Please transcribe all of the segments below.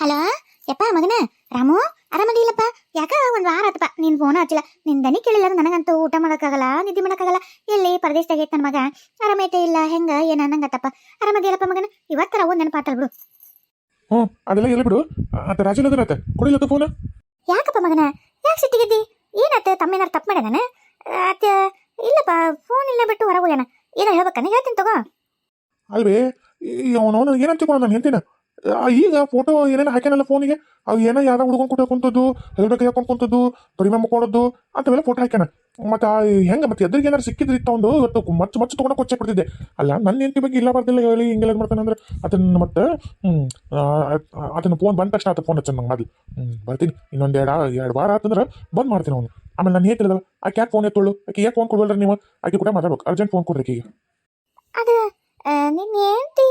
Hello? ಯಪ್ಪ ಮಗನ. ರಾಮು ಆರಾಮದಿಲ್ಲಪ್ಪ ಯಾಕ ಒಂದು ವಾರ ಆತಪ್ಪ. ನಿನ್ ಫೋನ್ ಹಚ್ಚಿಲ್ಲ. ನಿನ್ ದನಿ ಕೇಳಿಲ್ಲ ನನಗಂತೂ ಊಟ ಮಾಡೋಕ್ಕಾಗಲ್ಲ ನಿದ್ದೆ ಮಾಡಕ್ಕಾಗಲ್ಲ. ಎಲ್ಲಿ ಪರದೇಶದಾಗ ಐತ್ ನನ್ನ ಮಗ? ಆರಾಮೈತೆ ಇಲ್ಲ ಹೆಂಗ ಏನ ಅನ್ನಂಗತ್ತಪ್ಪ? ಆರಾಮದಿಲ್ಲಪ್ಪ ಮಗನ? ಇವತ್ತರ ಒಂದು ನೆನಪಾತಲ್ ಬಿಡು ಹ್ಞೂ ಅದೆಲ್ಲ ಎಲ್ಲ ಬಿಡು. ಆತ ರಾಜನಗರ ಆತ. ಕೊಡಿಲತ್ತ ಫೋನ್ ಯಾಕಪ್ಪ ಮಗನ? ಯಾಕೆ ಸಿಟ್ಟಿಗಿದ್ದಿ? ಏನಾತ ತಮ್ಮೇನಾರು ತಪ್ಪು ಮಾಡ್ಯಾನ ಅತ್ತ ಇಲ್ಲಪ್ಪ ಫೋನ್ ಇಲ್ಲ ಬಿಟ್ಟು ಹೊರಗೆ ಹೋಗ್ಯಾನ. ಏನೋ ಹೇಳ್ಬೇಕನ್ನ ಹೇಳ್ತೀನಿ ತಗೋ. ಅಲ್ವೇ ಅವನು ಏನಂತ ನಾನು ಹೇಳ್ತೀನಿ ಈಗ ಫೋಟೋ ಏನೇನು ಹಾಕ್ಯಾನಲ್ಲ ಫೋನಿಗೆ ಅವು ಏನೋ ಯಾರ ಹುಡುಗನ್ ಕೊಟ್ಟು ಕುಂತದ್ದು? ಕೈ ಹಾಕೊಂಡು ಕುಂತದ್ದು? ಕಡಿಮೆ ಕೊಡೋದು ಅಂತವೆಲ್ಲ ಫೋಟೋ ಹಾಕ್ಯಾನ. ಮತ್ತೆ ಹೆಂಗ ಮತ್ತೆ ಎದುರಿಗೆ ಏನಾರು ಸಿಕ್ಕಿದ್ರಿ ತಗೊಂಡು ಇವತ್ತು ಮಚ್ಚ ಮಚ್ಚ ತೊಗೊಂಡು ಕೊಚ್ಚೆ ಕೊಡ್ತಿದ್ದೆ ಅಲ್ಲ ನನ್ನ ಹೆಂಡತಿ ಬಗ್ಗೆ ಇಲ್ಲ ಬರ್ದಿಲ್ಲ ಹೇಳಿ ಹಿಂಗೆಲ್ಲ ಮಾಡ್ತಾನೆ ಅಂದ್ರೆ ಅದನ್ನ ಮತ್ತೆ ಹ್ಞೂ ಅದನ್ನ ಫೋನ್ ಬಂದ ತಕ್ಷಣ ಆತ ಫೋನ್ ಹಚ್ಚ ನಂಗೆ ಮೊದಲು ಬರ್ತೀನಿ. ಇನ್ನೊಂದು ಎರಡು ಎರಡು ವಾರ ಆತಂದ್ರೆ ಬಂದ್ ಮಾಡ್ತೀನಿ ಅವನು. ಆಮೇಲೆ ನಾನು ಹೇಳ್ತಿಲ್ಲ ಆಕೆ ಯಾಕೆ ಫೋನ್ ಎತ್ತೊಳ್ಳು ಆಕೆ ಯಾಕೆ ಫೋನ್ ಕೊಡಲ್ರಿ ನೀವು? ಆಕೆ ಕೂಡ ಮಾತಾಡ್ಬೇಕು. ಅರ್ಜೆಂಟ್ ಫೋನ್ ಕೊಡ್ರಿ ಆಕೆಗೆ. ಅದು ಹೆಂಡತಿ,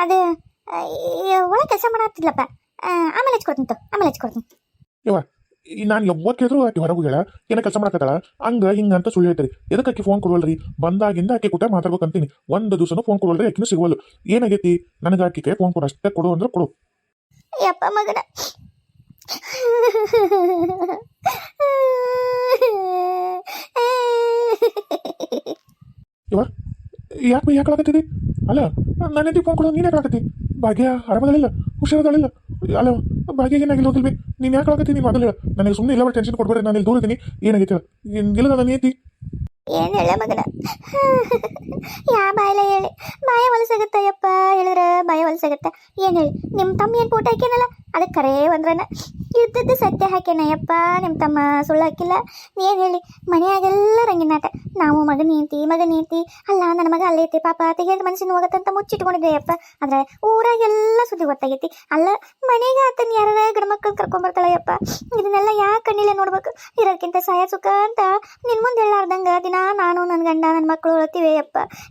ಅದು ಒಳಗೆ ಕೆಲಸ ಮಾಡತ್ತಿಲ್ಲಪ್ಪ ಆಮೇಲೆ ಹಚ್ಕೊಡ್ತೀನಿ ಆಮೇಲೆ ಹಚ್ಕೊಡ್ತೀನಿ. ಈ ನಾನು ಯಾವಾಗ ಕೇಳಿದ್ರು ಆಕೆ ಹೊರಗೆ ಹೇಳ ಏನೋ ಕೆಲಸ ಮಾಡಕತ್ತಾಳ? ಹಂಗ ಹಿಂಗ ಅಂತ ಸುಳ್ಳು ಹೇಳ್ತಾರೆ. ಎದಕ್ಕೆ ಆಕೆ ಫೋನ್ ಕೊಡುವಲ್ರಿ? ಬಂದಾಗಿಂದ ಆಕೆ ಕೂಟ ಮಾತಾಡ್ಬೇಕು ಅಂತೀನಿ. ಒಂದು ದಿವಸನೂ ಫೋನ್ ಕೊಡುವಲ್ರಿ ಆಕಿನೂ ಸಿಗುವಲ್ಲ ಏನಾಗೈತಿ? ನನಗೆ ಆಕೆ ಫೋನ್ ಕೊಡು ಅಷ್ಟೇ ಕೊಡು ಅಂದ್ರೆ ಕೊಡು. ಯಪ್ಪ ಮಗನ. ಯಾಕೆ ಯಾಕೆ ಆಗತ್ತಿದಿ ಅಲ್ಲ ನನ್ನ ಫೋನ್ ಕೊಡೋದು? ನೀನು ಯಾಕೆ ಭಾಗ್ಯ ಆರಾಮದಳಿಲ್ಲ ಹುಷಾರದಳಿಲ್ಲ ಅಲ್ಲ, ಭಾಗ್ಯ ಏನಾಗಿಲ್ಲ ಹೋಗಿಲ್ವಿ ನೀನು ಯಾಕೆ ಆಗತ್ತಿ ನೀನು ಹೇಳು. ನನಗೆ ಸುಮ್ಮನೆ ಇಲ್ಲ ಟೆನ್ಷನ್ ಕೊಡ್ಬೇಡಿ, ನಾನು ಇಲ್ಲಿ ದೂರ ಇದ್ದೀನಿ ಏನಾಗೈತಿ ಹೇಳು. ಇಲ್ಲ ನನ್ನ ಏತಿ ಏನ್ ಹೇಳ ಮಗನ? ಯಾ ಬಾಯಲ್ಲ ಹೇಳಿ. ಬಾಯ ಹೊಲಸಾಗತ್ತ ಯಪ್ಪ ಹೇಳಿದ್ರ ಬಾಯ ಹೊಲಸಾಗತ್ತ. ಏನು ಹೇಳಿ? ನಿಮ್ಮ ತಮ್ಮ ಏನು ಫೋಟೋ ಹಾಕ್ಯಾನಲ್ಲ ಅದಕ್ಕೆ ಕರೇ ಒಂದ್ರನ. ಇದ್ದದ್ದು ಸತ್ಯ ಹಾಕ್ಯಾನ ನಿಮ್ಮ ನಿಮ್ ತಮ್ಮ ಸುಳ್ಳು ಹಾಕಿಲ್ಲ. ಏನು ಹೇಳಿ? ಮನೆಯಾಗೆಲ್ಲ ರಂಗಿನಾಟ ನಾವು ಮಗ ನೀತಿ ಮಗ ನೀತಿ ಅಲ್ಲ, ನನ್ನ ಮಗ ಅಲ್ಲೇ ಐತಿ. ಪಾಪ ತೆಗೆದ ಮನಸ್ಸಿನ ಹೋಗತ್ತಂತ ಮುಚ್ಚಿಟ್ಕೊಂಡಿದ್ದೆ ಯಪ್ಪ. ಆದ್ರೆ ಊರಾಗೆಲ್ಲ ಸುದ್ದಿ ಗೊತ್ತಾಗೈತಿ. ಅಲ್ಲ, ಮನೆಗೆ ಆತನ ಯಾರ ಗಂಡ್ಮಕ್ಳು ಕರ್ಕೊಂಬರ್ತಾಳ ಯಪ್ಪ. ಇದನ್ನೆಲ್ಲ ಯಾಕೆ ಕಣ್ಣಿಲ್ಲ ನೋಡ್ಬೇಕು? ಇರೋದ್ಕಿಂತ ಸಹಾಯ ಸುಖ ಅಂತ ನಿನ್ನ ಮುಂದೆ ಹೇಳಾರ್ದಂಗ ದಿನ ನಾನು ನನ್ನ ಗಂಡ ನನ್ನ ಮಕ್ಕಳು ಅಳ್ತಿವೆ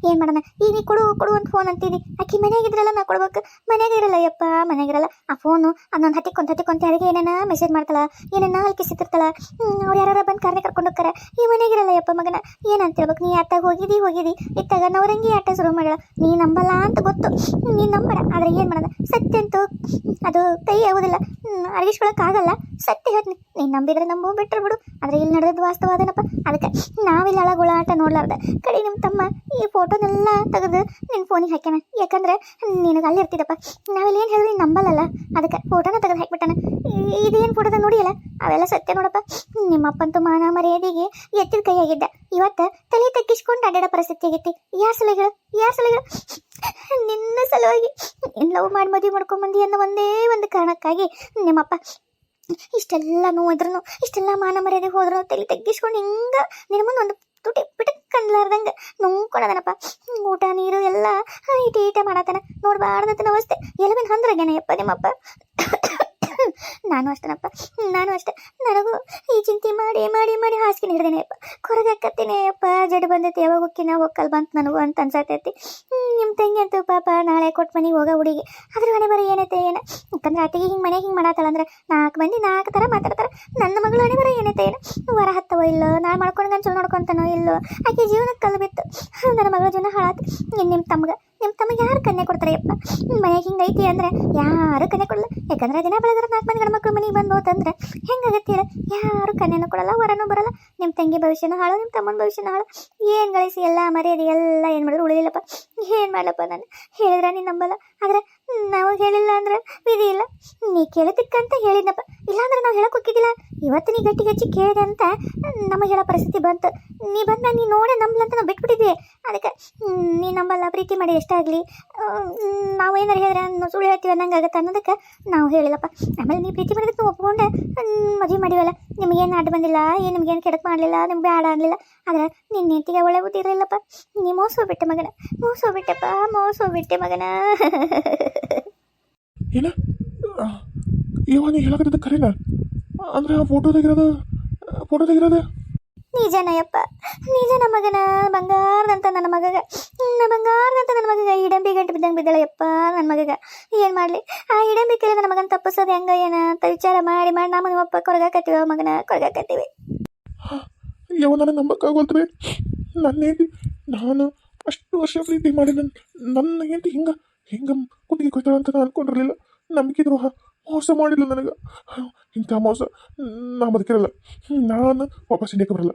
ಏನು ಮಾಡೋಣ? ಈಗ ನೀ ಕೊಡು ಕೊಡು ಅಂತ ಫೋನ್ ಅಂತೀನಿ ಆಕಿ ಮನೆಯಾಗಿದ್ರಲ್ಲ ನಾ ಕೊಡ್ಬೇಕು? ಮನೆಯಾಗ ಇರಲ್ಲ ಯಪ್ಪ ಮನೆಯಾಗಿರಲ್ಲ ಆ ಫೋನು ಅದೊಂದು ಹತ್ತಿಕೊಂತ ಹತ್ತಿಕೊಂತ ಅಡುಗೆ ಏನೇನ ಮೆಸೇಜ್ ಮಾಡ್ತಾಳ ಏನೇನ ಸಿಕ್ಕಿರ್ತಾಳ ಅವ್ರು ಯಾರು ಬಂದು ಕಾರ್ನೆ ಕರ್ಕೊಂಡು ಹೋಗ್ತಾರೆ, ಈ ಮನೆಗಿರಲ್ಲ ಯಪ್ಪ ಮಗನ, ಏನಂತ ಹೇಳ್ಬೇಕು? ನೀ ಅತ್ತಾಗ ಹೋಗಿದಿ ಹೋಗಿದಿ, ಇತ್ತಾಗ ನವರಂಗಿ ಆಟ ಶುರು ಮಾಡಲ್ಲ ನೀ ನಂಬಲ್ಲ ಅಂತ ಗೊತ್ತು ನೀ ನಂಬಡ ಆದ್ರೆ ಏನ್ ಮಾಡಲ್ಲ ಸತ್ಯ ಅಂತೂ, ಅದು ಕೈ ಆಗೋದಿಲ್ಲ ಅರಗಿಸ್ಕೊಳಕ್ಕಾಗಲ್ಲ ಸತ್ಯ ಹೇಳ್ತೀನಿ, ನೀನು ನಂಬಿದ್ರೆ ನಂಬು ಬಿಟ್ಟರು ಬಿಡು, ಆದ್ರೆ ಇಲ್ಲಿ ನಡೆದದ್ದು ವಾಸ್ತವ ಅದನಪ್ಪ, ಅದಕ್ಕೆ ನಾವಿಲ್ಲಿ ಅಳಗುಳ ಆಟ ನೋಡ್ಲಾರ್ದ, ಕಡೆ ನಿಮ್ಮ ತಮ್ಮ ಈ ಫೋಟೋನೆಲ್ಲ ತೆಗೆದು ನಿನ್ನ ಫೋನಿಗೆ ಹಾಕ್ಯಾನ. ಯಾಕಂದ್ರೆ ನಿನಗೆ ಅಲ್ಲಿ ಇರ್ತಿದ್ದಪ್ಪ ನಾವಿಲ್ಲಿ ಏನು ಹೇಳಿ ನಂಬಲ್ಲಲ್ಲ. ಅದಕ್ಕೆ ಫೋಟೋನ ತೆಗೆದು ಹಾಕ್ಬಿಟ್ಟಾನ. ಇದೇನು ಫೋಟೋದ ನೋಡಿಯಲ್ಲ? ಅವೆಲ್ಲ ಸತ್ಯ ನೋಡಪ್ಪ. ನಿಮ್ಮಪ್ಪಂತೂ ಮಾನ ಮರ್ಯಾದೆಗೆ ಎತ್ತಿದ ಕೈಯಾಗಿದ್ದ. ಇವತ್ತು ತಲೆ ತಗ್ಗಿಸ್ಕೊಂಡು ಅಡ್ಡಾಡೋ ಪರಿಸ್ಥಿತಿ ಆಗೈತಿ. ಯಾರ ಸಲಹೆಗಳು? ಯಾರ ಸಲಹೆಗಳು? ನಿನ್ನ ಸಲುವಾಗಿ ಲವ್ ಮಾಡಿ ಮದುವೆ ಮಾಡ್ಕೊಂಬಂದಿ ಅನ್ನೋ ಒಂದೇ ಒಂದು ಕಾರಣಕ್ಕಾಗಿ ನಿಮ್ಮಪ್ಪ ಇಷ್ಟೆಲ್ಲ ನೋವಿದ್ರು ಇಷ್ಟೆಲ್ಲ ಮಾನ ಮರ್ಯಾದೆ ಹೋದ್ರು ತಲೆ ತಗ್ಗಿಸ್ಕೊಂಡು ಹಿಂಗ ನಿನ್ನ ಮುಂದೆ ಒಂದು ತುಟಿ ಕಂಡ್ಲಾರ್ದಂಗ ನುಂಗ್ಕೊಳದನಪ್ಪ ಊಟ, ನೀರು ಎಲ್ಲ ಈಟ ಈಟ ಮಾಡತನ ನೋಡ್ಬಾರ್ದಂತ ಅವಸ್ಥೆ. ಎಲವಿನ ಹಂದ್ರಾಗೇನ ಯಪ್ಪ ನಿಮ್ಮಪ್ಪ. ನಾನು ಅಷ್ಟೇನಪ್ಪ, ನಾನು ಅಷ್ಟೇ. ನನಗೂ ಈ ಚಿಂತೆ ಮಾಡಿ ಮಾಡಿ ಮಾಡಿ ಹಾಸಿಗೆ ಹಿಡ್ದೇನೆ ಅಪ್ಪ. ಕೊರಗಾಕತ್ತೇನೆ ಅಪ್ಪ. ಜಡ್ ಬಂದೈತಿ, ಯಾವಾಗ ಹೋಗ್ಕಿನ ಹೋಗಲ್ ಬಂತ ನನಗೂ ಅಂತ ಅನ್ಸತೈತಿ. ನಿಮ್ಮ ತಂಗಿ ಅಂತೂ ಪಾಪ ನಾಳೆ ಕೊಟ್ಟು ಮನೆಗೆ ಹೋಗೋ ಹುಡುಗಿ. ಅದ್ರ ಮನೆ ಬರೋ ಏನೈತೆ, ಏನು? ಯಾಕಂದ್ರೆ ಆತಿಗೆ ಹಿಂಗೆ ಮನೆಗೆ ಹಿಂಗೆ ಮಾಡತ್ತಾಳಂದ್ರೆ ನಾಲ್ಕು ಮಂದಿ ನಾಲ್ಕು ಥರ ಮಾತಾಡ್ತಾರೆ. ನನ್ನ ಮಗಳು ಹಣೆ ಬರೋ ಏನೈತೆ, ಏನು? ವರ ಹತ್ತವೋ ಇಲ್ಲೋ? ನಾಳೆ ಮಾಡ್ಕೊಂಡು ಚಲೋ ನೋಡ್ಕೊಂತಾನೋ ಇಲ್ಲೋ? ಆಕೆ ಜೀವನಕ್ಕೆ ಕಲ್ಬಿತ್ತು ನನ್ನ ಮಗಳ ಜೀವನ ಹಾಳಾತು. ನಿಮ್ಮ ತಮ್ಗೆ ನಿಮ್ಮ ತಮ್ಮ ಯಾರು ಕನ್ಯೆ ಕೊಡ್ತಾರೆ? ಯಪ್ಪ ಮನೆಗೆ ಹಿಂಗೆ ಐತಿ ಅಂದ್ರೆ ಯಾರು ಕನ್ಯೆ ಕೊಡಲ್ಲ ಯಾಕಂದ್ರೆ ದಿನ ಬೆಳೆದ್ರೆ ನಾಲ್ಕು ಮಂದಿ ಗಂಡ್ಮಕ್ಳು ಮನೆಗೆ ಬಂದು ಹೋತಂದ್ರೆ ಹೆಂಗಾಗತ್ತೆ ಯಾರು ಕನ್ಯೆನೂ ಕೊಡಲ್ಲ, ವರನೂ ಬರಲ್ಲ. ನಿಮ್ಮ ತಂಗಿ ಭವಿಷ್ಯನ ಹಾಳು ನಿಮ್ಮ ತಮ್ಮನ ಭವಿಷ್ಯನ ಹಾಳು. ಏನು ಗಳಿಸಿ ಎಲ್ಲ ಮರ್ಯಾದೆ, ಎಲ್ಲ ಏನು ಮಾಡಿದ್ರು ಉಳಿಲಿಲ್ಲಪ್ಪ. ಏನು ಮಾಡಲಪ್ಪ ನಾನು? ಹೇಳಿದ್ರೆ ನೀನು ನಂಬಲ್ಲ? ಆದರೆ ನಾವು ಹೇಳಿಲ್ಲ ಅಂದ್ರೆ ವಿಧಿ ಇಲ್ಲ. ನೀ ಕೇಳೋದಕ್ಕಂತ ಹೇಳಿದ್ನಪ್ಪ. ಇಲ್ಲಾಂದ್ರೆ ನಾವು ಹೇಳಕ್ ಹೋಗಿದ್ದಿಲ್ಲ ಇವತ್ತು ನೀ ಗಟ್ಟಿ ಗಚ್ಚಿ ಕೇಳಿದೆ ಅಂತ ನಮಗೆ ಹೇಳೋ ಪರಿಸ್ಥಿತಿ ಬಂತು. ನೀ ಬಂದ, ನೀ ನೋಡೇ ನಂಬಲಂತ ನಾವು ಬಿಟ್ಬಿಟ್ಟಿದ್ವಿ. ಅದಕ್ಕೆ ನೀ ನಂಬಲ್ಲ, ಪ್ರೀತಿ ಮಾಡಿ ಎಷ್ಟಾಗಲಿ ನಾವು ಏನಾರು ಹೇಳಿದ್ರೆ ನಾವು ಸುಳ್ಳು ಹೇಳ್ತೀವಿ ಅನ್ನಂಗೆ ಆಗುತ್ತೆ ಅನ್ನೋದಕ್ಕೆ ನಾವು ಹೇಳಿಲ್ಲಪ್ಪ. ಆಮೇಲೆ ನೀ ಪ್ರೀತಿ ಮಾಡಿದಕ್ಕೆ ನಾವು ಒಪ್ಕೊಂಡೆ ಮದುವೆ ಮಾಡಿವಲ್ಲ. ನಿಮಗೇನು ಅಡ್ಡು ಬಂದಿಲ್ಲ, ಏನು ನಿಮ್ಗೇನು ಕೆಡಕ್ ಮಾಡಲಿಲ್ಲ, ನಿಮ್ಗೆ ಬೇಡ ಅನ್ನಲಿಲ್ಲ ಆದ್ರೆ ನಿನ್ನ ಹೆಂಡತಿಗೆ ಒಳ್ಳೆ ಬುದ್ಧಿ ಇರಲಿಲ್ಲಪ್ಪ ನೀ ಮೋಸ ಹೋಗ್ಬಿಟ್ಟೆ ಮಗನ, ಮೋಸ ಹೋಗ್ಬಿಟ್ಟೆಪ್ಪ ಮೋಸ ಹೋಗ್ಬಿಟ್ಟೆ ಮಗನ. ಏನ? ಇವ ನೀ ಕರೆನ? ಅಂದ್ರೆ ಆ ಫೋಟೋ ತೆಗಿರೋದು? ಫೋಟೋ ನಿಜ ನಿಜನಯ್ಯಪ್ಪ ನಿಜನ ಮಗನ ಬಂಗಾರದಂತ ನನ್ನ ಮಗಗ. ನನ್ನ ಬಂಗಾರದಂತ ನನ್ನ ಮಗಗ. ಇಡಂಬಿ ಗಂಟು ಬಿದ್ದಂಗೆ ಬಿದ್ದಳಯ್ಯಪ್ಪ ನನ್ನ ಮಗಗ. ಏನು ಮಾಡಲಿ? ಆ ಇಡಂಬಿ ಕೇಳಿ ನನ್ನ ಮಗನ ತಪ್ಪಿಸೋದು ಹೆಂಗ ಏನ ಅಂತ ವಿಚಾರ ಮಾಡಿ ಮಾಡಿ ನಮ್ಮ ನಿಮ್ಮಪ್ಪ ಕೊರಗಾಕತ್ತೀವಿ ಮಗನ ಕೊರಗಾಕತ್ತೀವಿ ಯಾವ ನನಗೆ ನನ್ನ ಹೆಂಡತಿ, ನಾನು ಅಷ್ಟು ವರ್ಷ ಪ್ರೀತಿ ಮಾಡಿದಂತ ನನ್ನ ಹೆಂಡತಿ ಹಿಂಗೆ ಹಿಂಗೆ ಕುತ್ತಿಗೆ ಕೊಯ್ತಾಳ ಅಂತ ನಾನು ಅನ್ಕೊಂಡಿರಲಿಲ್ಲ. ನಂಬಿಕೆ ದ್ರೋಹ. ಮೋಸ ಮಾಡಿಲ್ಲ ನನಗೆ. ಇಂಥ ಮೋಸ ನಾ ಬದುಕಿರಲ್ಲ. ನಾನು ವಾಪಸ್ ಇಂಡಿಯಾಕ್ಕೆ ಬರಲ್ಲ.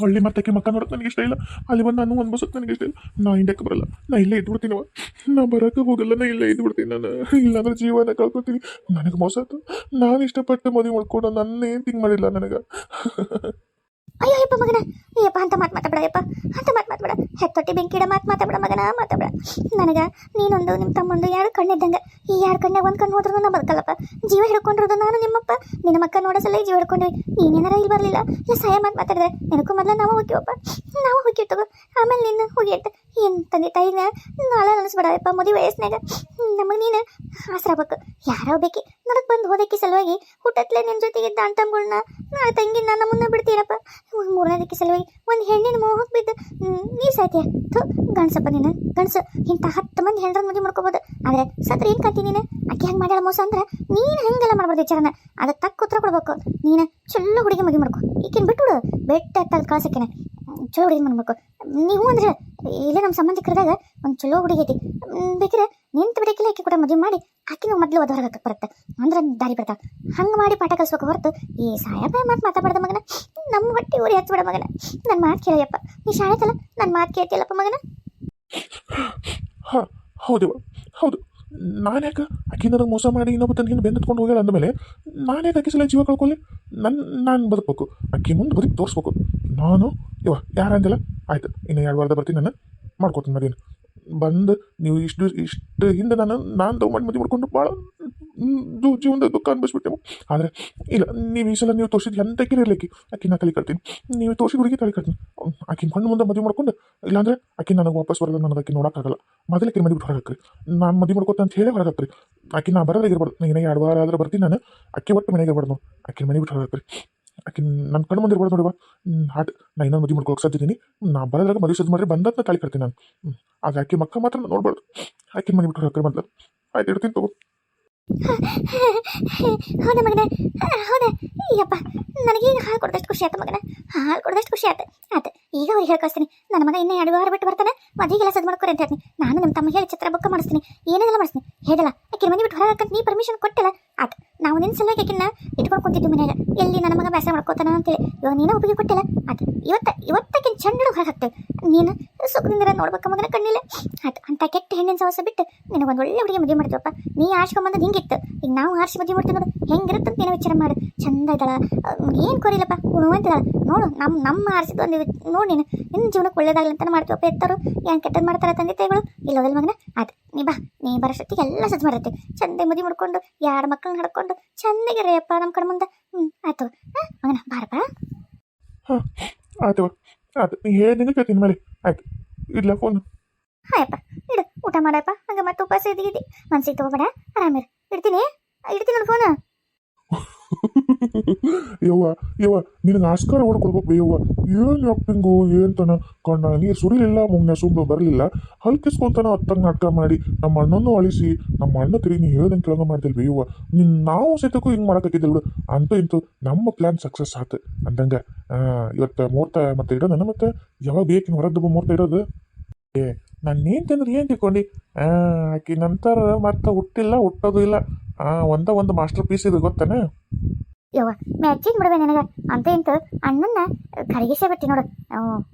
ಹಳ್ಳಿ ಮತ್ತಕ್ಕೆ ಮಕ್ಕ ನೋಡೋದು ನನಗೆ ಇಷ್ಟ ಇಲ್ಲ. ಅಲ್ಲಿ ಬಂದು ನಾನು ಒಂದು ನನಗೆ ಇಷ್ಟ ಇಲ್ಲ. ನಾ ಇಂಡಿಯಾಕ್ಕೆ ಬರಲ್ಲ. ನಾ ಇಲ್ಲೇ ಇದ್ಬಿಡ್ತೀನವ ನಾ ಬರೋಕೆ ಹೋಗಲ್ಲ, ನಾ ಇಲ್ಲೇ ಇದ್ಬಿಡ್ತೀನಿ ನಾನು. ಇಲ್ಲಾಂದ್ರೆ ಜೀವನ ಕಳ್ಕೊತೀನಿ. ನನಗೆ ಮೋಸ ಆಯ್ತು. ನಾನು ಇಷ್ಟಪಟ್ಟು ಮದುವೆ ಮಾಡ್ಕೊಂಡು ನನ್ನ ಏನು ತಿಂಗ್ ಮಾಡಿಲ್ಲ ನನಗೆ. ಅಯ್ಯೋ ಮಗನ. ಅಯ್ಯಪ್ಪ, ಅಂತ ಮಾತು ಮಾತಾಡ ಯಪ್ಪ ಅಂತ ಮಾತು ಮಾತಾಡ ಹೆತ್ತೊಟ್ಟಿ ಬೆಂಕಿಡ ಮಾತು ಮಾತಾಡ ಮಗನ ಮಾತಾಡ ನನಗೆ ನೀನೊಂದು ನಿಮ್ಮ ತಮ್ಮೊಂದು ಎರಡು ಕಣ್ಣಿದ್ದಂಗೆ ಈ ಎರಡು ಕಣ್ಣಾಗ ಒಂದು ಕಣ್ಣು ಹೋದ್ರೂ ನಾನು ಬದುಕಲ್ಲಪ್ಪ. ಜೀವ ಹಿಡ್ಕೊಂಡಿರೋದು ನಾನು ನಿಮ್ಮಪ್ಪ. ನಿನ್ನ ಮಕ್ಕ ನೋಡೋಸಲ್ಲ ಜೀವ ಹಿಡ್ಕೊಂಡ್ವಿ. ನೀನೇನಾರ ಇಲ್ಲಿ ಬರಲಿಲ್ಲ? ಇಲ್ಲ ಸಹಾಯ ಮಾತು ಮಾತಾಡಿದ್ರೆ ನಿನಕ್ಕೂ ಮೊದಲು ನಾವು ಹೋಗ್ಯವಪ್ಪ ನಾವು ಹೋಗಿ ತಗೋ. ಆಮೇಲೆ ನಿನ್ನ ಹೋಗಿ ಅಂತ ಏನು ತಂದೆ ತಾಯಿನ ನಾಳೆ ಅನಿಸ್ಬೇಡಪ್ಪ ಮದುವೆ ವಯಸ್ಸಿನಾಗ ನಮಗೆ ನೀನು ಆಸರಾಗಬೇಕು ಯಾರೋ ಬೇಕಿ ನನಗೆ ಬಂದು ಹೋದಕ್ಕೆ ಸಲುವಾಗಿ ಹುಟ್ಟತ್ಲೆ ನಿನ್ನ ಜೊತೆಗೆ ಅಣ್ಣ ತಮ್ಮಗಳನ್ನ ನಾಳೆ ತಂಗಿ ನನ್ನ ಮುನ್ನ ಬಿಡ್ತೀರಪ್ಪ ಮೂರನೇದಕ್ಕೆ ಸಲುವಾಗಿ ಒಂದು ಹೆಣ್ಣಿನ ಮೋಹಕ್ಕೆ ಬಿದ್ದು ನೀ ಸಾಯ್ತೀಯ ಥು ಗಣಸಪ್ಪ ನೀನು ಗಣಸು ಇಂಥ ಹತ್ತು ಮಂದಿ ಹೆಣ್ರನ್ನ ಮದುವೆ ಮಾಡ್ಕೋಬೋದು ಆದರೆ ಸತ್ರ ಏನು ಕಾತಿ ನೀನು ಅಕ್ಕಿ ಹೆಂಗೆ ಮಾಡ್ಯಾಳ ಮೋಸ ಅಂದ್ರೆ ನೀನು ಹೆಂಗೆಲ್ಲ ಮಾಡ್ಬಾರ್ದು ವಿಚಾರನ ಅದಕ್ಕೆ ತಕ್ಕ ಉತ್ತರ ಕೊಡ್ಬೇಕು ನೀನು ಚಲೋ ಹುಡುಗಿ ಮದುವೆ ಮಾಡ್ಕೊ ಈಕಿನ ಬಿಟ್ಟು ಬೆಟ್ಟ ತಲ್ ಕಳ್ಸಕ್ಕೇನೆ ಚಲೋ ಹುಡುಗಿ ಮಾಡ್ಬೇಕು ನೀವು ಅಂದ್ರೆ ಇಲ್ಲೇ ನಮ್ಮ ಸಂಬಂಧಿಕರದಾಗ ಒಂದು ಚಲೋ ಹುಡುಗಿ ಐತಿ. ಬೇಕಿದ್ರೆ ನಿಂತು ಬಿಡಕ್ಕಿಲ್ಲ ಆಕಿ ಕೂಡ ಮದುವೆ ಮಾಡಿ ಆಕಿನ ಮೊದಲು ಒದ ಹೊರಗೆ ಬರುತ್ತೆ. ಅಂದ್ರೆ ದಾರಿ ಬರ್ತಾವ ಹಂಗೆ ಮಾಡಿ ಪಾಠ ಕಲಿಸ್ಬೇಕು ಹೊರತು ಈ ಸಾಯಬಾಯ ಮಾತು ಮಾತಾಡ್ದ ಮಗನ? ನಮ್ಮ ಹೊಟ್ಟೆ ಊರಿ ಹಚ್ಬಿಡ ಮಗನ. ನನ್ನ ಮಾತು ಕೇಳಯ್ಯಪ್ಪ ನೀ ಶಾಳೆತಲ್ಲ ನನ್ನ ಮಾತು ಕೇಳ್ತಿಯಲ್ಲಪ್ಪ ಮಗನ? ಹೌದು ಹೌದು. ನಾನು ಯಾಕೆ ಆಕೆ ನನಗೆ ಮೋಸ ಮಾಡಿ ಇನ್ನೊಬ್ಬ ತನ್ನ ಹಿಂದೆ ಬೆಂದತ್ಕೊಂಡು ಹೋಗ್ಯಾಳ ಅಂದಮೇಲೆ ನಾನು ಯಾಕೆ ಸಲ ಜೀವ ಕಳ್ಕೊಳ್ಳಿ ನನ್ನ ನಾನು ಬದುಕಬೇಕು. ಆಕೆ ಮುಂದೆ ಬದುಕಿ ತೋರಿಸ್ಬೇಕು. ನಾನು ಇವ ಯಾರಂದಿಲ್ಲ ಆಯ್ತು, ಇನ್ನು ಎರಡು ವಾರದ ಬರ್ತೀನಿ ನಾನು. ಮಾಡ್ಕೊತೀನಿ ಮದುವೆ ಬಂದು, ನೀವು ಇಷ್ಟು ಇಷ್ಟು ಹಿಂದೆ ನಾನು ನಾನು ತಗೊಂಡು ಮದುವೆ ಮಾಡ್ಕೊಂಡು ಭಾಳ ಜೀವನದ ದುಃಖ ಅನ್ಭವಿಸ್ಬಿಟ್ಟೆವು ಆದರೆ, ಇಲ್ಲ, ನೀವು ಈ ಸಲ ನೀವು ತೋರಿಸಿದ ಎಂತಕ್ಕೆ ಇರಲಿಕ್ಕೆ? ಆಕೆ ನಾ ತಲೆ ಕಟ್ತೀನಿ. ನೀವು ತೋರಿಸಿದ ಹುಡುಗಿ ತಲೆ ಕಟ್ತೀನಿ. ಆಕಿನ ಕಣ್ಣು ಮುಂದೆ ಮದುವೆ ಮಾಡ್ಕೊಂಡು, ಇಲ್ಲಾಂದ್ರೆ ಆಕೆ ನನಗೆ ವಾಪಸ್ ಬರಲ್ಲ ನನಗೆ ಆಕೆ ನೋಡೋಕ್ಕಾಗಲ್ಲ. ಮೊದಲಕ್ಕೆ ಮದುವೆ ಬಿಟ್ಟು ಹೊರಗೆ ನಾನು ಮದುವೆ ಮಾಡ್ಕೊತ ಅಂತ ಹೇಳಿ ಹೊರಗೆ ಹಾಕ್ರಿ ಆಕೆ ನಾ ಬರೋದಾಗಿರ್ಬಾರ್ದು ನಾನು ಏನೇ ಎರಡು ವಾರ ಆದ್ರೆ ಬರ್ತೀನಿ ನಾನು. ಅಕ್ಕಿ ಒಟ್ಟು ಮನೆಗೆ ಇರ್ಬಾರ್ದು ಆಕೆ ಮನೆ ಬಿಟ್ಟು ಹೊರಗೆ ಹಾಕ್ರಿ ಆಕೆ ನನ್ನ ಕಣ್ಣು ಮುಂದೆ ಇರ್ಬಾರ್ದು ನೋಡುವ. ಹಾಟ್ ನಾ ಇನ್ನೊಂದು ಮದುವೆ ಮಾಡ್ಕೊಳಕ್ಕೆ ಸಾಧ್ಯತೀನಿ ನಾ ಬರೋದ್ರಾಗ ಮದುವೆ ಸದ್ ಮಾಡಿ ಬಂದತ್ತ ತಾಳಿ ಕಟ್ತೀನಿ ನಾನು. ಆಗ ಆಕೆ ಮಕ್ಕ ಮಾತ್ರ ನೋಡ್ಬಾರ್ದು. ಆಕೆ ಮನೆ ಬಿಟ್ಟು ಹೊರಗೆ ಮೊದಲು. ಆಯ್ತು, ಇಡ್ತೀನಿ ತಗೋ. ಹೌದಾ ಮಗನ? ಹೌದಾ? ಯಪ್ಪ ನನಗೀಗ ಹಾಲು ಕೊಡ್ದಷ್ಟು ಖುಷಿ ಆಯ್ತು ಮಗನ. ಹಾಲು ಕೊಡ್ದಷ್ಟು ಖುಷಿ ಆಯ್ತು. ಆಯ್ತು, ಈಗ ಅವ್ರಿಗೆ ಹೇಳ್ಕೊಸ್ತೀನಿ ನನ್ನ ಮಗ ಇನ್ನೂ ಎರಡು ವಾರ ಬಿಟ್ಟು ಬರ್ತಾನೆ. ಮದುವೆಗೆಲ್ಲ ಸದ್ ಮಾಡ್ಕೊರಿ ಅಂತ ಹೇಳ್ತೀನಿ. ನಾನು ನಿಮ್ಮ ತಮ್ಮ ಹೇಳಿ ಚಿತ್ರ ಬುಕ್ ಮಾಡಿಸ್ತೀನಿ. ಏನೆಲ್ಲ ಮಾಡಿಸ್ತೀನಿ? ಹೇಳಲ್ಲ. ಮನೆ ಬಿಟ್ಟು ಹೊರಗೆ ಹಾಕಂತ ನೀ ಪರ್ಮಿಷನ್ ಕೊಟ್ಟಲ್ಲ. ಆಯ್ತು. ನಾವು ನಿನ್ನ ಸಲುವಾಗಿ ಆಕಿನ ಇಟ್ಕೊಂಡು ಕುಂತಿದ್ದು ಮನ್ಯಾಗ. ಎಲ್ಲಿ ನನ್ನ ಮಗ ವ್ಯಾಸ ಮಾಡ್ಕೋತಾನ ಅಂತೇಳಿ. ಇವಾಗ ನೀನು ಒಪ್ಪಿಗೆ ಕೊಟ್ಟಿಲ್ಲ. ಆಯ್ತು ಇವತ್ತ ಇವತ್ತಕ್ಕಿನ ಚಂಡಳು ಹೊರಗೆ ಹಾಕ್ತೇವೆ ನೀನು ಸುಖದಿಂದ ನೋಡ್ಬೇಕ ಮಗನ ಕಣ್ಣಿಲ್ಲ ಆಯ್ತು ಅಂತ ಕೆಟ್ಟ ಹೆಣ್ಣಿನ ಸವಸ ಬಿಟ್ಟು ನಿನಗೆ ಒಂದು ಒಳ್ಳೆ ಹುಡುಗಿ ಮದುವೆ ಮಾಡ್ತೀವಪ್ಪ ನೀ ಆರ್ಸ್ಕೊಂಬಂದು ಹಿಂಗಿತ್ತು. ಈಗ ನಾವು ಆರ್ಸಿ ಮದುವೆ ಮಾಡ್ತೀವಿ ನೋಡು. ಹೆಂಗಿರುತ್ತೆ ಅಂತ ನೀನು ವಿಚಾರ ಮಾಡು. ಚಂದ ಇದ್ದಾಳ. ಏನು ಕೊರಿಲ್ಲಪ್ಪ ಗುಣವಂತಿದ್ದಾಳ ನೋಡು ನಮ್ಮ ನಮ್ಮ ಆರಿಸಿದ್ದು ಒಂದು ನೋಡಿ ನೀನು. ನಿನ್ನ ಜೀವನಕ್ಕೆ ಒಳ್ಳೇದಾಗಲಿ ಅಂತ ಮಾಡ್ತೀವಪ್ಪ ಎತ್ತರು. ಏನು ಕೆಟ್ಟದ್ದು ಮಾಡ್ತಾರೆ ತಂದೆ ತಾಯಿಗಳು? ಇಲ್ಲ ಹೋಗಲ್ಲ ಮಗನ. ಆಯ್ತು ನೀ ಬಾ. ನೀ ಬರೋಷ್ಟೊತ್ತಿಗೆ ಎಲ್ಲ ಸಜ್ಜು ಮಾಡಿರ್ತೀವಿ ಚಂದ ಮದುವೆ ಮಾಡ್ಕೊಂಡು ಎರಡು ಮಕ್ಕಳನ್ನ ಹಡ್ಕೊಂಡು ಚಂದಾಗಿರಯ್ಯಪ್ಪ ನಮ್ಮ ಕಡೆ ಮುಂದೆ. ಹ್ಞೂ ಆಯ್ತು. ಮಗನ ಬಾರಪ್ಪ. ಹಾಂ ಆಯ್ತು. ಆಯ್ತು ನೀ ಹೇಳಿದ್ದೀನಿ ಕೇಳ್ತೀನಿ ಮೇಲೆ ಆಯ್ತು. ಇಲ್ಲ ಫೋನ್ ಹಾಯಪ್ಪ ಇಡು. ಊಟ ಮಾಡಪ್ಪ. ಹಂಗೆ ಮತ್ತೆ ಉಪವಾಸ ಇದ್ದೀವಿ ಮನ್ಸಿಗೆ ತಗೋಬೇಡ. ಆರಾಮಿರು. ಇಡ್ತೀನಿ. ಇಡ್ತೀನಿ ನೋಡಿ ಫೋನ್ ಯವ್ವ ಯವ್ವ, ನಿನಗೆ ಆಸ್ಕಾರ ಹೊಡ್ಕೊಡ್ಬೇಕು ಕೊಡ್ಬೇಕು ಯವ್ವ. ಏನು ಆಕ್ಟಿಂಗು ಏನು ತನ? ಕಣ್ಣ, ನೀರು ಸುರಿಲಿಲ್ಲ ಮುಗ್ನ ಸುಮ್ಮನೆ ಬರಲಿಲ್ಲ. ಹಲ್ಕಿಸ್ಕೊಂತಾನ ಹತ್ತಂಗೆ ನಾಟಕ ಮಾಡಿ, ನಮ್ಮ ಅಣ್ಣನೂ ಅಳಿಸಿ, ನಮ್ಮ ಅಣ್ಣ ತಿರುಗಿ ನೀ ಹೇಳ್ದಂಗೆ ಕೆಳಗ ಮಾಡ್ತಿಲ್ ಯವ್ವ. ನಿನ್ನ ನಾವು ಸಹಿತಕ್ಕೂ ಹಿಂಗೆ ಮಾಡಕ್ಕಾಗಿದ್ದಿಲ್ಲ ಬಿಡು. ಅಂತೂ ಇಂತು ನಮ್ಮ ಪ್ಲ್ಯಾನ್ ಸಕ್ಸಸ್ ಆತು. ಅಂದಂಗೆ ಇವತ್ತು ಮುಹೂರ್ತ ಮತ್ತೆ ಇಡೋದನ ಮತ್ತೆ? ಯಾವಾಗ ಬೇಕಿನ ಹೊರದ್ದು ಮುಹೂರ್ತ ಇಡೋದು? ಏ, ನಾನು ಏನು ತಿಂದ್ರೆ ಏನು ತಿಳ್ಕೊಂಡು? ಆಕಿ ನಂತರ ಮತ್ತೆ ಹುಟ್ಟಿಲ್ಲ, ಹುಟ್ಟೋದು ಇಲ್ಲ. ಒಂದ ಒಂದು ಮಾಸ್ಟರ್ ಪೀಸ್ ಇದು ಗೊತ್ತೇನೆ? ಯವ್ವ ಮ್ಯಾಚಿಂಗ್ ಬಿಡುವೆ ನನಗೆ? ಅಂತ ಇಂತ ಅಣ್ಣನ್ನ ಕರಗಿಸೇ ಬಿಟ್ಟಿ ನೋಡು.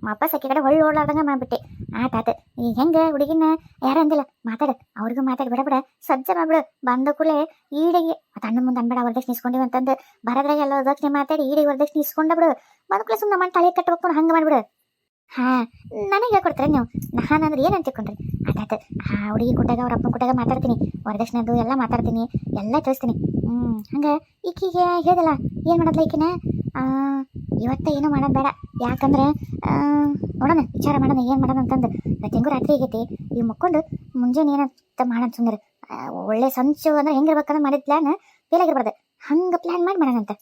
ವಾಪಸ್ ಅಕ್ಕಿ ಕಡೆ ಹೊಳ್ಳಿ ಓಡ್ಲಾರ್ದಂಗೆ ಮಾಡ್ಬಿಟ್ಟೆ. ಆತ ಆತ. ಈಗ ಹೆಂಗೆ ಹುಡುಗಿನ? ಯಾರ ಅಂದಿಲ್ಲ. ಮಾತಾಡು. ಅವ್ರಿಗೂ ಮಾತಾಡಿ. ಬಿಡ ಬಿಡ. ಸಜ್ಜ ಮಾಡ್ಬಿಡು. ಬಂದ ಕೂಡಲೇ ಈಡಿಗೆ ಮತ್ತು ಅಣ್ಣ ಮುಂದೆ ಅನ್ಬೇಡ ವರದಕ್ಷಿಣೆ ಇಸ್ಕೊಂಡಿವಿ ಅಂತಂದು ಬರದ್ರಾಗ ಎಲ್ಲ ವರದಕ್ಷಿಣೆ ಮಾತಾಡಿ, ಈಡಿಗೆ ವರದಕ್ಷಿಣೆ ಇಸ್ಕೊಂಡ ಬಿಡು. ಬಂದ ಸುಮ್ಮನೆ ಮಣ್ಣು ತಲೆ ಕಟ್ಟಬೇಕು ಹಂಗೆ ಮಾಡ್ಬಿಡು. ಹಾ, ನನಗೆ ಹೇಳ್ಕೊಡ್ತಾರೆ ನೀವು? ನಾನು ಅಂದ್ರೆ ಏನು ಅಂತಿಕೊಂಡ್ರಿ? ಆತಾತ ಹಾ ಹುಡುಗಿ ಕೊಟ್ಟಾಗ ಅವ್ರ ಅಪ್ಪನ ಕೊಟ್ಟಾಗ ಮಾತಾಡ್ತೀನಿ. ವರದಕ್ಷಿಣದು ಎಲ್ಲ ಮಾತಾಡ್ತೀನಿ, ಎಲ್ಲ ತಿಳಿಸ್ತೀನಿ ಹ್ಞೂ ಹಂಗೆ ಈಕಿಗೆ ಹೇಳ್ದಲ್ಲ, ಏನು ಮಾಡೋದ್ಲ ಈಕಿನ? ಇವತ್ತ ಏನೂ ಮಾಡೋದು ಬೇಡ. ಯಾಕಂದ್ರೆ ನೋಡೋಣ, ವಿಚಾರ ಮಾಡೋಣ, ಏನು ಮಾಡೋಣ ಅಂತಂದು. ಇವತ್ತು ರಾತ್ರಿ ಆಗೈತಿ. ಈ ಮಕ್ಕೊಂಡು ಮುಂಜಾನೆ ಏನಂತ ಮಾಡೋಣ ಸುಂದರ ಒಳ್ಳೆ ಸಂಚು ಅಂದ್ರೆ ಹೆಂಗಿರ್ಬೇಕಂದ್ರೆ ಮಾಡಿದ ಪ್ಲ್ಯಾನ್ ಫೇಲ್ ಆಗಿರ್ಬಾರ್ದು. ಹಂಗೆ ಪ್ಲ್ಯಾನ್ ಮಾಡಿ ಮಾಡೋಣಂತ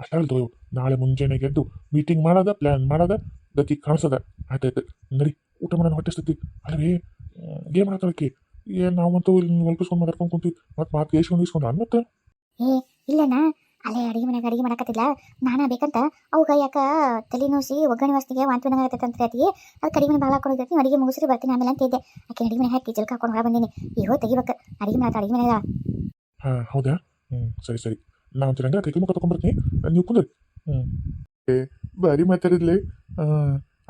ಅಷ್ಟೇ ಅಲ್ದು ನಾಳೆ ಮುಂಜಾನೆ ಗೆದ್ದು ಮೀಟಿಂಗ್ ಮಾಡೋದ ಪ್ಲ್ಯಾನ್ ಮಾಡೋದ. ಗತಿ ಕಾಣಿಸದ ಆಯ್ತಾಯ್ತು ನಡಿ ಊಟ ಮಾಡೋಣ ಹೊಟ್ಟೆ ಸ್ಥಿತಿ ಅಲ್ವೇ ಗೇಮ್ ಆಡೋಕೆ ಏನು ನಾವಂತೂ ಇಲ್ಲಿ ಹೊಲ್ಕಿಸ್ಕೊಂಡು ಮಾತಾಡ್ಕೊಂಡು ಕುಂತೀವಿ. ಮತ್ತು ಮಾತು ಏಸ್ಕೊಂಡು ಇಸ್ಕೊಂಡು ಮತ್ತೆ ಏ ಇಲ್ಲಣ್ಣ. ಅಲ್ಲೇ ಅಡಿಗೆ ಮನೆಗೆ ಅಡಿಗೆ ಮಾಡಕತ್ತಿಲ್ಲ ನಾನಾ ಬೇಕಂತ. ಅವು ಯಾಕ ತಲೆ ನೋಸಿ ಒಗ್ಗರಣೆ ವಸ್ತಿಗೆ ವಾಂತಿ ಆಗತ್ತೆ ಅಂತ ಹೇಳ್ತೀವಿ ಅದು ಕಡಿಮೆ ಭಾಳ ಹಾಕೊಂಡಿರ್ತೀನಿ ಅಡಿಗೆ ಮುಗಿಸ್ರಿ ಬರ್ತೀನಿ ಆಮೇಲೆ ಅಂತ ಇದ್ದೆ ಆಕೆ ಅಡಿಗೆ ಮನೆ ಹಾಕಿ ಜಲ್ಕ ಹಾಕೊಂಡು ಹೊರ ಬಂದೀನಿ. ಇಗೋ ತೆಗಿಬೇಕು. ಅಡಿಗೆ ಮನೆ ಅಡಿಗೆ ಮನೆ ಹಾಂ ಹೌದಾ? ಹ್ಞೂ ಸರಿ ಸರಿ. ನಾನು ತಿರಂಗ ಕೈ ಮುಖ ತೊಗೊಂಡ್ಬರ್ತೀನಿ ನೀವು ಕುಂದ್ರಿ. ಹ್ಞೂ ಏ ಬರೀ ಮಾತಾಡಿದ್ಲಿ.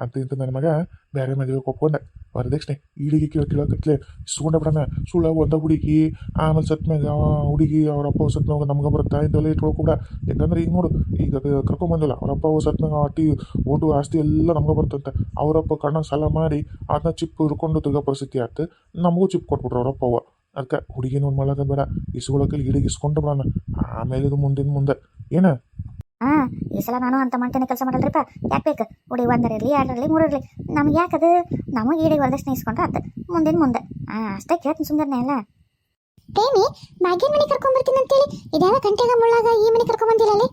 ಅಂತ ಇಂತ ನನ್ನ ಮಗ ಬೇರೆ ಮದುವೆ ಒಪ್ಕೊಂಡ ವರದಕ್ಷಿಣೆ ಈಡಿಗೆ ಕೇಳ ಕೇಳಕತ್ಲೆ ಇಸ್ಕೊಂಡ ಬಿಡಣ, ಸುಳ್ಳ ಒಂದ ಹುಡುಗಿ. ಆಮೇಲೆ ಸತ್ ಹುಡುಗಿ, ಅವ್ರ ಅಪ್ಪ ಸತ್ ನಮ್ಗೆ ಬರುತ್ತಾ? ಇದೆಲ್ಲ ಇಟ್ಕೊಳ್ಕೊಡ ಯಾಕಂದ್ರೆ ಈಗ ನೋಡು, ಈಗ ಕರ್ಕೊಂಬಂದಿಲ್ಲ ಅವ್ರ ಅಪ್ಪ ಸತ್ ಅಟ್ಟಿ ಓಟು, ಆಸ್ತಿ ಎಲ್ಲ ನಮ್ಗೆ ಬರ್ತಂತೆ ಅವರಪ್ಪ ಕಣ್ಣ ಸಾಲ ಮಾಡಿ ಅದನ್ನ ಚಿಪ್ ಹಿಡ್ಕೊಂಡು ತಿರ್ಗೋ ಪರಿಸ್ಥಿತಿ ಆಯ್ತು ನಮಗೂ ಚಿಪ್ ಕೊಟ್ಬಿಟ್ರು ಅವರಪ್ಪ ಅವ್ವ ಅದಕ್ಕೆ ಹುಡುಗಿನ ಒಂದು ಮಾಡಕ್ಕೆ ಬೇಡ. ಇಸ್ಕೊಳಕ್ಕೆ ಈಡಿಗೆ ಇಸ್ಕೊಂಡು ಬಿಡೋಣ. ಆಮೇಲೆ ಇದು ಮುಂದಿನ ಮುಂದೆ. ಏನ? ಹಾ ಈ ಸಲ ನಾನು ಅಂತ ಮಾಡ್ತೇನೆ ಕೆಲಸ ಮಾಡಲ್ರಿಪ್ಪ. ಯಾಕೆ ಬೇಕು? ಉಡಿ ಒಂದರಿರಲಿ ಎರಡರಲ್ಲಿ ಮೂರರಲ್ಲಿ ನಮ್ಗೆ ಯಾಕದು? ನಮಗೆ ಈಡಿಗೆ ವರದಕ್ಷಿಣೆ ಇಸ್ಕೊಂಡ್ರೆ ಆತ ಮುಂದಿನ ಮುಂದೆ. ಹಾ ಅಷ್ಟೇ ಕೇಳ್ತೀನಿ ಸುಂದರನೇ ಅಲ್ಲ ಪ್ರೇಮಿ ಭಾಗ್ಯನ ಮನೆ ಕರ್ಕೊಂಡ್ ಬರ್ತೀನಿ ಅಂತೇಳಿ. ಇದ್ಯಾವ ಗಂಟೆಗ ಮುಳ್ಳಾಗ ಈ ಮನೆ ಕರ್ಕೊಂಡ್ ಬಂದಿಲ್ಲ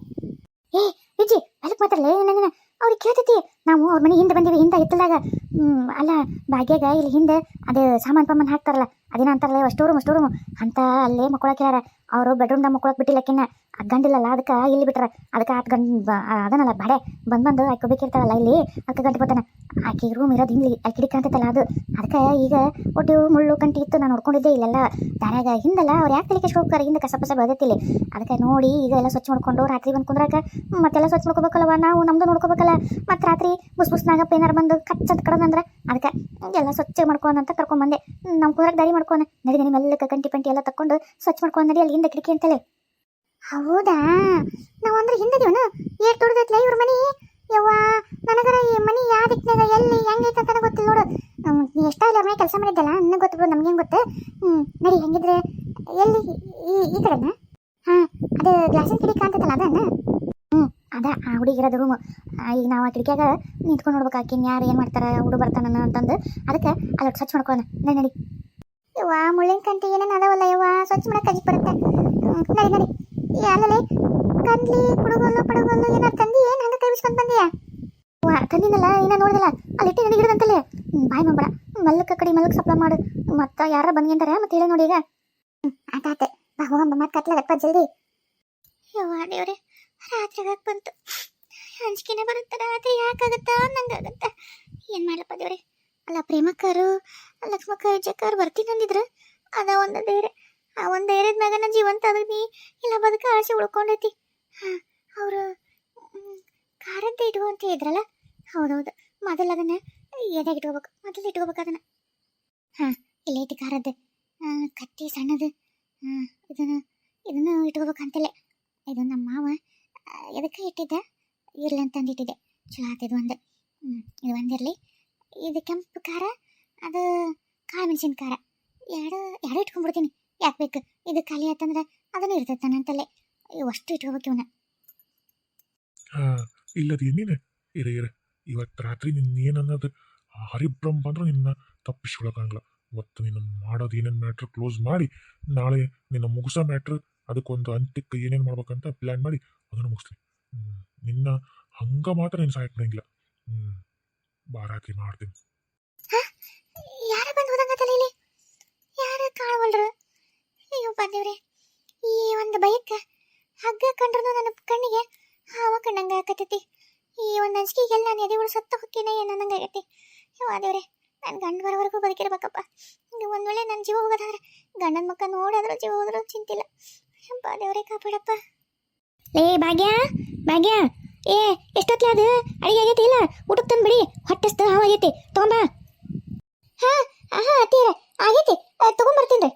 ಏ ವಿಜಿ ಅದಕ್ಕೆ ಮಾತಾಡಲೇ ನನ್ನ ಅವ್ರಿಗೆ ಕೇಳ್ತೈತಿ. ನಾವು ಅವ್ರ ಮನೆ ಹಿಂದೆ ಬಂದೀವಿ ಹಿಂದೆ ಹಿತ್ತಲಾಗ ಹ್ಮ್ ಅಲ್ಲ ಭಾಗ್ಯಾಗ ಇಲ್ಲಿ ಹಿಂದೆ ಅದು ಸಾಮಾನು ಪಾಮಾನು ಹಾಕ್ತಾರಲ್ಲ ಅದೇನ ಅಂತಾರಲ್ಲ ಸ್ಟೋರ್ ರೂಮ್ ಸ್ಟೋರ್ ರೂಮ್ ಅಂತ ಅಲ್ಲೇ ಮಕ್ಕೊಳಕ್ ಹೇಳ್ಯಾರ. ಅವರು ಬೆಡ್ರೂಮ್ದಾಗ ಮಕ್ಕಳಕ್ಕೆ ಬಿಟ್ಟಿಲ್ಲಕ್ಕಿನ್ನ ಆ ಗಂಡಿಲ್ಲಲ್ಲ ಅದಕ್ಕೆ ಇಲ್ಲಿ ಬಿಟ್ರೆ ಅದಕ್ಕೆ ಹತ್ತು ಗಂಟೆ ಅದನ್ನಲ್ಲ ಬಾಡೆ. ಬಂದು ಬಂದು ಹಾಕೋಬೇಕಿರ್ತಾವಲ್ಲ ಇಲ್ಲಿ ಅದಕ್ಕೆ ಗಂಟೆ ಬರ್ತಾನೆ. ಆಕೆ ರೂಮ್ ಇರೋದು ಇಲ್ಲಿ ಅಲ್ಲಿ ಕಿಡಿಕ ಅಂತೈತಲ್ಲ ಅದು. ಅದಕ್ಕೆ ಈಗ ಒಟ್ಟು ಮುಳ್ಳು ಕಂಟಿ ಇತ್ತು, ನಾನು ನೋಡ್ಕೊಂಡಿದ್ದೆ ಇಲ್ಲೆಲ್ಲ. ದಾರ್ಯಾಗ ಹಿಂದಲ್ಲ, ಅವ್ರು ಯಾಕೆ ತಲೆ ಹೋಗ್ತಾರೆ? ಹಿಂದೆ ಕಸ ಪಸ ಇಲ್ಲಿ ಅದಕ್ಕೆ ನೋಡಿ, ಈಗ ಎಲ್ಲ ಸ್ವಚ್ಛ ಮಾಡ್ಕೊಂಡು ರಾತ್ರಿ ಬಂದು ಕುಂದ್ರಾಕ ಮತ್ತೆಲ್ಲ ಸ್ವಚ್ಛ ಮಾಡ್ಕೋಬೇಕಲ್ವ ನಾವು ನಮ್ದು ನೋಡ್ಕೋಬೇಕಲ್ಲ. ಮತ್ತು ರಾತ್ರಿ ಬುಸ್ ಬುಸ್ನಾಗಪ್ಪ ಏನಾರು ಬಂದು ಕಚ್ಚಂತ ಕಡದಂದ್ರೆ ಅದಕ್ಕೆ ಎಲ್ಲ ಸ್ವಚ್ಛ ಮಾಡ್ಕೊಂಡಂತ ಕರ್ಕೊಂಡ್ಬಂದೆ ನಮ್ಮ ಕುಂದ್ರಾಗ ದಾರಿ ಮಾಡ್ಕೊಂಡೆ ನಡಿ ಮೆಲ್ಲಕ್ಕೆ ಕಂಟಿ ಪಂಟಿ ಎಲ್ಲ ತಕೊಂಡು ಸ್ವಚ್ಛ ಮಾಡ್ಕೊಂಡು ನಡಿ, ಅಲ್ಲಿ ಹಿಂದೆ ಕಿಟಕಿ ಅಂತಲೇ. ಹೌದಾ? ನಾವು ಅಂದ್ರೆ ಹಿಂದದೀವನ? ಏಟ್ ದೊಡ್ಡದೈತ್ಲ ಇವ್ರ ಮನಿ? ಯವ್ವ, ನನಗರ ಈ ಮನಿ ಯಾವ ಎಲ್ಲಿ ಹೆಂಗೈತೆ ಅಂತ ಗೊತ್ತಿಲ್ಲ ನೋಡು. ಎಷ್ಟೋ ಇಲ್ಲ ಮನೆ ಕೆಲಸ ಮಾಡಿದ್ದಲ್ಲ ನನಗೆ ಗೊತ್ತು ಬಿಡು ನಮ್ಗೇನು ಗೊತ್ತು? ಹ್ಞೂ ನಡಿ, ಹೆಂಗಿದ್ರೆ? ಎಲ್ಲಿ, ಈ ಈ ಕಡೆನ? ಹಾಂ, ಅದು ಗ್ಲಾಸಿನ ಕಿಡಿ ಕಾಣ್ತೈತಲ್ಲ, ಅದನ್ನ? ಹ್ಞೂ ಅದ ಆ ಹುಡುಗಿರೋದು ರೂಮು ಈಗ ನಾವು ಆ ನಿಂತ್ಕೊಂಡು ನೋಡ್ಬೇಕು ಯಾರು ಏನು ಮಾಡ್ತಾರೆ ಹುಡುಗ ಬರ್ತಾನ ಅಂತಂದು. ಅದಕ್ಕೆ ಅದೊಟ್ಟು ಸ್ವಚ್ಛ ಮಾಡ್ಕೊಳ್ಳೋಣ. ನಡಿ ನಡಿ. ಯವ್ವ, ಮುಳ್ಳಿನ ಕಂಟಿ ಏನೇನು ಅದಾವಲ್ಲ ಯವ್ವ, ಸ್ವಚ್ಛ ಮಾಡಕ್ಕೆ ಅಜಿಕ್ ಬರುತ್ತೆ. ನಡಿ ನಡಿ. ಅಲ್ಲಲೆ ಕಂದ್ಲಿ ಕುಡುಗೋಲು, ಪಡುಗೋಲು ಏನಾರು ತಂದಿ? ಏನು ಹಂಗೆ ಕೈ ಬಿಸ್ಕೊಂಡು ಬಂದಿಯಾ? ವಾ ತಂದಿನಲ್ಲ, ಏನ ನೋಡಿದಲ್ಲ. ಅಲ್ಲಿ ಇಟ್ಟು ನನಗೆ ಹಿಡಿದಂತಲ್ಲೇ ಬಾಯ್ ಮಾಡ್ಬೇಡ ಮಲ್ಲಕ್ಕ ಕಡೆ ಮಲ್ಲಕ್ಕೆ ಸಪ್ಲ ಮಾಡು. ಮತ್ತೆ ಯಾರ ಬಂದ್ಗಿಂತಾರೆ ಮತ್ತೆ ಹೇಳಿ ನೋಡಿ ಈಗ. ಆತ ಬಾ ಹೋಗಮ್ಮ ಮತ್ತೆ ಕತ್ಲಾಗಪ್ಪ ಜಲ್ದಿ. ಯವ್ವ, ದೇವ್ರೆ. ರಾತ್ರಿ ಆಗಕ್ಕೆ ಬಂತು. ಹಂಚಿಕೆನೇ ಬರುತ್ತೆ, ರಾತ್ರಿ ಯಾಕಾಗತ್ತ ನಂಗಾಗತ್ತ ಏನು ಮಾಡ್ಲಪ್ಪ ದೇವ್ರೆ? ಅಲ್ಲ, ಪ್ರೇಮಕ್ಕರು ಲಕ್ಷ್ಮಕ್ಕ ವಿಜಯಕ್ಕರು ಬರ್ತೀನಿ ಅಂದಿದ್ರು. ಅದ ಒಂದು ಧೈರ್ಯ ಆ ಒಂದು ಧೈರ್ಯದ ನನ್ನ ಜೀವಂತ ಅದೀನಿ ಇಲ್ಲ ಬದುಕ ಆಸೆ ಉಳ್ಕೊಂಡೈತಿ. ಅವರು ಕಾರದ್ದೇ ಇಟ್ಕೊಂತ ಇದ್ರಲ್ಲ ಹೌದೌದು. ಮೊದಲು ಅದನ್ನ ಎದೆಗೆ ಇಟ್ಕೋಬೇಕು? ಮೊದಲು ಇಟ್ಕೋಬೇಕು ಅದನ್ನ. ಹಾಂ ಇಲ್ಲ ಐತಿ ಖಾರದ್ದು ಆ, ಕತ್ತಿ ಸಣ್ಣದು. ಇದನ್ನು ಇದನ್ನು ಇಟ್ಕೋಬೇಕು ಅಂತಲೇ ಇದು ನಮ್ಮ ಮಾವ ಎದಕ್ಕೆ ಇಟ್ಟಿದ್ದ? ಇರಲಿ ಅಂತಂದು ಇಟ್ಟಿದ್ದೆ. ಚಲೋ ಆತಿದ್ದು ಒಂದು ಇದು ಒಂದಿರಲಿ. ಇದು ಕೆಂಪು ಖಾರ ಅದು ಕಾಳು ಮೆಣಸಿನ ಖಾರ. ಎರಡು ಎರಡು ಇಟ್ಕೊಂಡ್ಬಿಡ್ತೀನಿ. ಯಾಕೆ ಬೇಕು? ಇದು ಖಾಲಿ ಆತಂದ್ರೆ ಅದನ್ನ ಇರ್ತೈತೆ ಅಂತಲ್ಲೇ ಅಷ್ಟು ಇಟ್ಕೋಬೇಕು ಇವನ. ಹಾಂ ಇಲ್ಲದ ಏನಿನ ಇರ ಇರ. ಇವತ್ತು ರಾತ್ರಿ ನಿನ್ನ ಏನನ್ನೋದು ಹರಿಬ್ರಹ್ಮ ಅಂದ್ರೆ ನಿನ್ನ ತಪ್ಪಿಸ್ಕೊಳಕ್ಕಾಗಲ್ಲ. ಮತ್ತು ನಿನ್ನ ಮಾಡೋದು ಏನೇನು ಮ್ಯಾಟ್ರ್ ಕ್ಲೋಸ್ ಮಾಡಿ ನಾಳೆ ನಿನ್ನ ಮುಗಿಸೋ ಮ್ಯಾಟ್ರ್ ಅದಕ್ಕೊಂದು ಅಂತ್ಯಕ್ಕೆ ಏನೇನು ಮಾಡ್ಬೇಕಂತ ಪ್ಲ್ಯಾನ್ ಮಾಡಿ ಅದನ್ನು ಮುಗಿಸ್ತೀನಿ. ನಿನ್ನ ಹಂಗ ಮಾತ್ರ ನೀನು ಸಹಾಯ ಮಾಡಂಗಿಲ್ಲ ಹ್ಞೂ ಬಾ ರಾತ್ರಿ ಮಾಡ್ತೀನಿ. ಯಾರ ಬಂದು ಹೋದಂಗತ್ತಲ್ಲ ಇಲ್ಲಿ? ಯಾರ ಕಾಣವಲ್ರು ಬಂದೇವ್ರೆ. ಈ ಒಂದು ಬೈಕ್ ಹಗ್ಗ ಕಂಡ್ರು ನನ್ನ ಕಣ್ಣಿಗೆ ಹಾವ ಕಂಡಂಗ ಆಕತ್ತೈತಿ. ಈ ಒಂದು ಅಂಜಿಕೆಗೆಲ್ಲ ನಾನು ಎದೆ ಉಳು ಸತ್ತ ಹೊಕ್ಕೇನೆ ಏನಂದಂಗೆ ಆಗತ್ತೆ ಅಯ್ಯೋ ದೇವ್ರೆ ನನ್ನ ಗಂಡ ಬರೋವರೆಗೂ ಬದುಕಿರ್ಬೇಕಪ್ಪ. ಇದು ಒಂದು ವೇಳೆ ನನ್ನ ಜೀವ ಹೋಗೋದಾದ್ರೆ ಗಂಡನ ಮಕ್ಕ ನೋಡಿದ್ರು ಜೀವ ಹೋದ್ರೂ ಚಿಂತಿಲ್ಲ. ಅಪ್ಪ ದೇವ್ರೆ ಕಾಪಾಡಪ್ಪ. ಲೇ ಭಾಗ್ಯ ಭಾಗ್ಯ. ಏ ಎಷ್ಟೊತ್ಲೆ ಅದು ಅಡಿಗೆ ಆಗೈತಿ ಇಲ್ಲ? ಊಟಕ್ಕೆ ತಂದು ಬಿಡಿ ಹೊಟ್ಟೆಸ್ತು ಹಾವಾಗೈತಿ ತೊಗೊಂಬ ಹಾ ಹಾಂ ಅತ್ತೀರ ಆಗೈತಿ. ತಗೊಂಬರ್ತೀನಿ